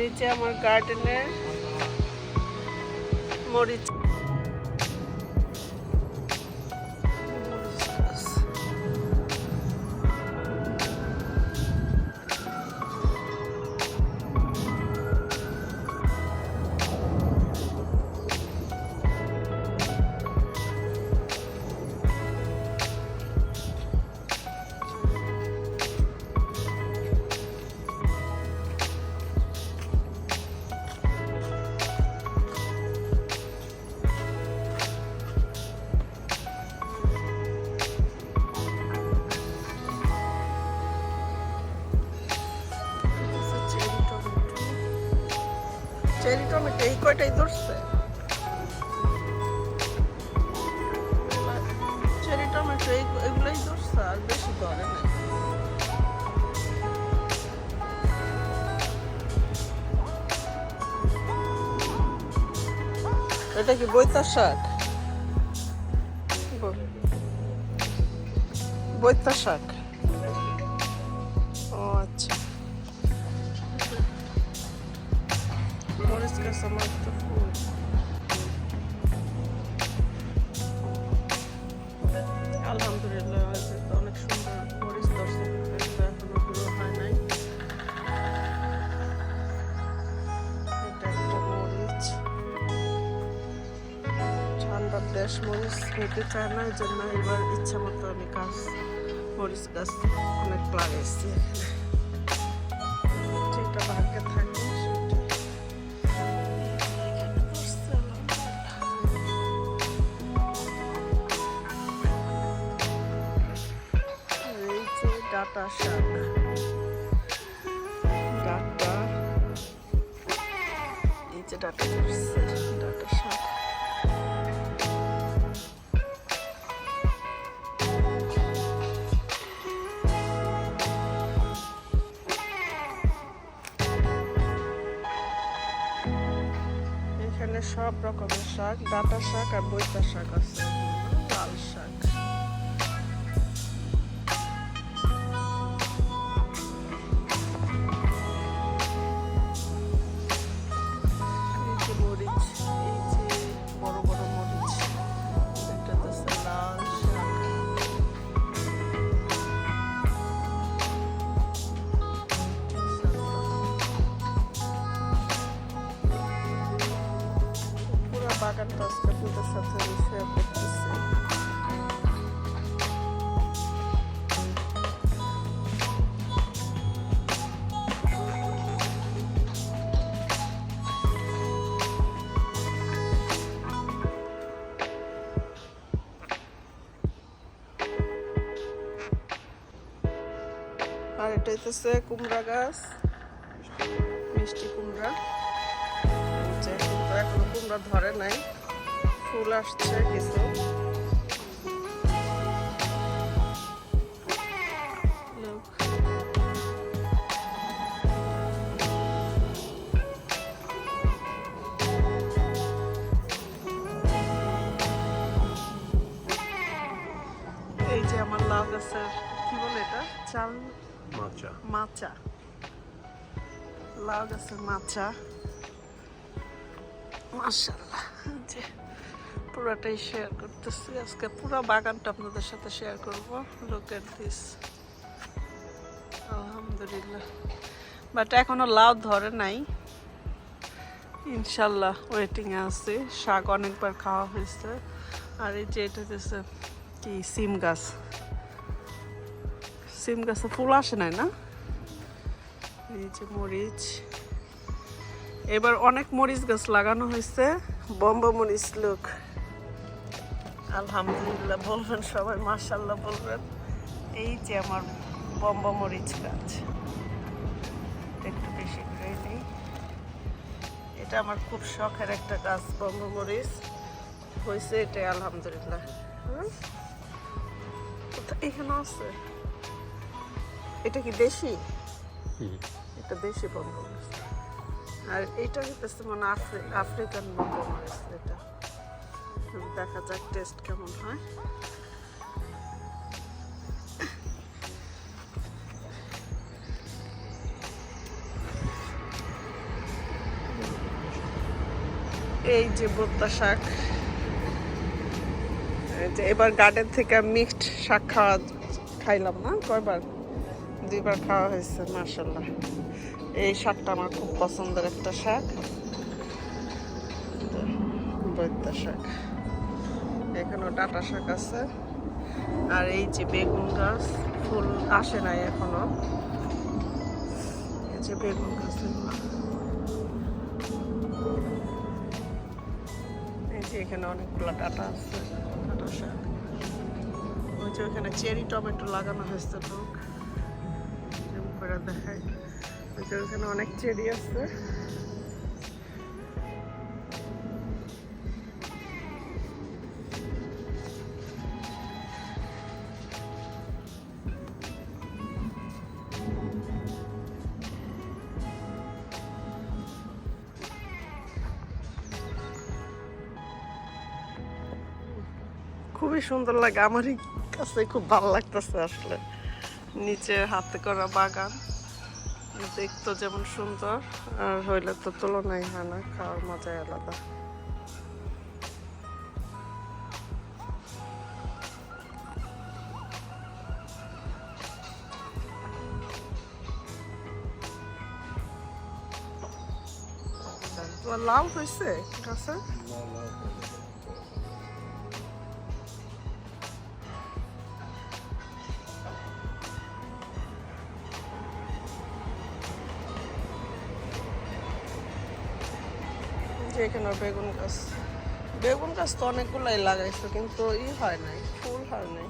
এই যে আমার গার্ডেনের মরিচ। এই কয়টাই ধরছে? চেরি টমেটো এগুলোই আর বেশি এটা কি বৈতার শাক? বৈতার শাক। আমার তো আলহামদুলিল্লাহ অনেক সুন্দর হয় নাই এটা একটা মরিচ ঠান্ডার দেশ মরিচ খেতে চায় না এই জন্য এবার ইচ্ছা মতো আমি গাছ মরিচ গাছ অনেক লাগাইছি এখানে ডাটা শাক ডাটা। এই যে ডাটা ডাটা শাক এখানে সব রকমের শাক, ডাটা শাক আর বইতা শাক আছে। হইতেছে কুমড়া গাছ, মিষ্টি কুমড়া। কিন্তু এখনও কুমড়া ধরে নাই, ফুল আসছে কিছু। এই যে আমার লাউ গাছের, কি বলে এটা? চাল মাচা মাচা লাউ গাছের মাচা মাশাল্লাহ যে শেয়ার করতেছি আজকে। পুরো বাগানটা আপনাদের সাথে শেয়ার করব। লুক দিস আলহামদুলিল্লাহ। বাট এখনও লাউ ধরে নাই। ইনশাল্লাহ ওয়েটিং এ আছে। শাক অনেকবার খাওয়া হয়েছে। আর এই যে এটা হচ্ছে কি, সিম গাছ। সিম গাছে ফুল আসে নাই না? এই যে মরিচ। এবার অনেক মরিচ গাছ লাগানো হয়েছে। বম্ব মরিচ লোক আলহামদুলিল্লাহ, বলবেন সবাই মার্শাল্লাহ বলবেন। এই যে আমার বম্বা মরিচ গাছ। একটু বেশি করে নেই। এটা আমার খুব শখের একটা গাছ, বম্বা মরিচ। হয়েছে এটা আলহামদুলিল্লাহ। হুম? কোথা- এখানে আছে? এটা কি দেশি? এটা দেশি বম্বা আর এটা হইতেছে মানে আফ্রি- আফ্রিকান মরিচ এটা। দেখা যাক টেস্ট কেমন হয়। এই যে বোত্তা শাক। এবার গার্ডেন থেকে মিক্সড শাক খাওয়া খাইলাম না কয়বার? দুইবার খাওয়া হয়েছে মার্শাল্লাহ এই শাকটা আমার খুব পছন্দের একটা শাক। বৈদ্যা শাক। এখানেও ডাটা শাক আছে। আর এই যে বেগুন গাছ, ফুল আসে নাই এখনও। এই যে বেগুন গাছ এই যে এখানে অনেকগুলো ডাটা আছে, ডাটা শাক। ওই যে ওখানে চেরি টমেটো লাগানো হয়েছে, লোক। জুম দেখায়। ওখানে অনেক চেরি আছে। খুবই সুন্দর লাগে। আমারই কাছে খুব ভালো লাগতেছে আসলে। নিচে হাতে করা বাগান। দেখতো যেমন সুন্দর, আর হইলে তো তুলনাই হয় না, খাওয়ার মজাই আলাদা। লাউ হয়েছে গাছে এখানে বেগুন গাছ। বেগুন গাছ তো অনেকগুলাই লাগাইছো, কিন্তু ই হয় নাই, ফুল হয় নাই।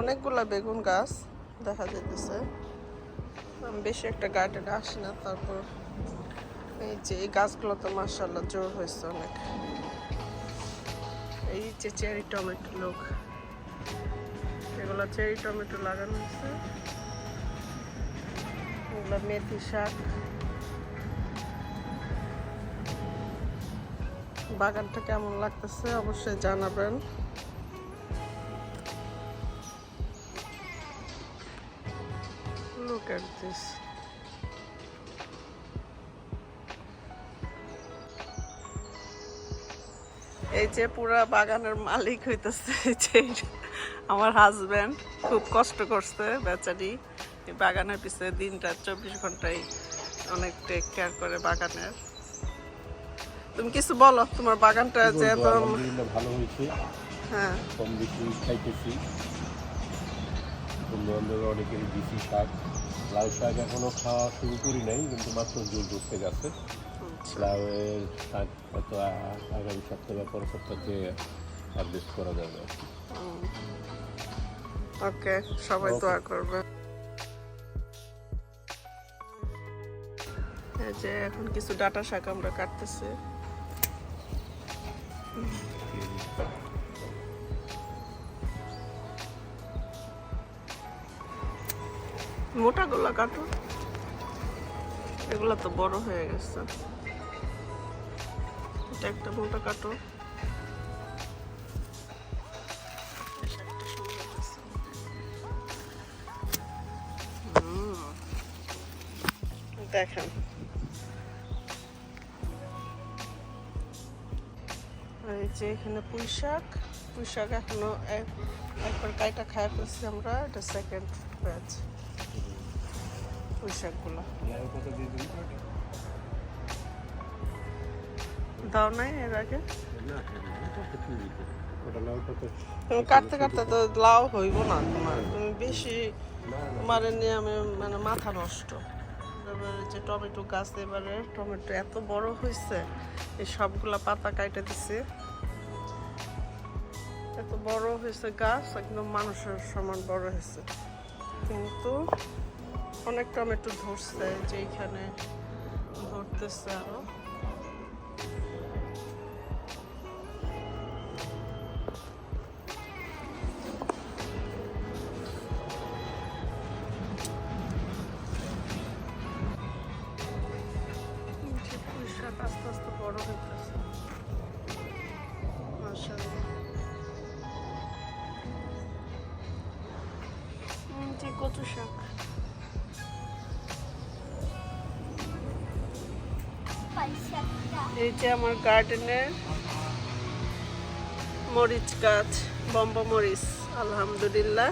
অনেকগুলা বেগুন গাছ দেখা যেতেছে বেশি একটা গার্ডেনে আসি না, তারপর এই যে এই গাছগুলো তো মার্শাল্লাহ জোর হয়েছে অনেক। এই যে চেরি টমেটো লোক। এগুলো চেরি টমেটো লাগানো হয়েছে। এগুলো মেথি শাক। বাগানটা কেমন লাগতেছে অবশ্যই জানাবেন. এই যে পুরা বাগানের মালিক হইতেছে যে আমার হাজবেন্ড খুব কষ্ট করছে বেচারি। বাগানের পিছনে দিনটা চব্বিশ ঘন্টায় অনেক টেক কেয়ার করে বাগানের। তুমি কিছু বলো তোমার বাগানটা যে ভালো হয়েছে। হ্যাঁ। কম বেশি খাইতেছি। বন্ধু অনেকের শাক। লাউ শাক এখনও খাওয়া শুরু করি নাই কিন্তু মাত্র জোর ধরতে গেছে লাউয়ের শাক হয়তো আগামী সপ্তাহ বা পরের সপ্তাহে হারভেস্ট করা যাবে ওকে সবাই. দোয়া করবে। যে এখন কিছু ডাটা শাক আমরা কাটতেছি। মোটা গুলা কাটো এগুলা তো বড় হয়ে গেছে। একটা মোটা কাটো। দেখেন। যে এখানে পুঁই শাক। পুঁই শাক এখনও এক- একবার কাইটা খায় করছি আমরা, এটা সেকেন্ড ব্যাচ পুঁই শাকগুলো। দাও নাই এর আগে? তুমি কাটতে কাটতে তো লাউ হইব না তোমার। তুমি বেশি তোমার নিয়ে আমি মানে মাথা নষ্ট। এবারে যে টমেটো গাছ এবারে, টমেটো এত বড় হয়েছে এই সবগুলা পাতা কাইটে দিছে। এত বড় হয়েছে গাছ, একদম মানুষের সমান বড় হয়েছে। কিন্তু অনেক টমেটো ধরছে যে এইখানে ধরতেছে আরও। এই যে আমার গার্ডেনের মরিচ গাছ বম্ব মরিচ আলহামদুলিল্লাহ।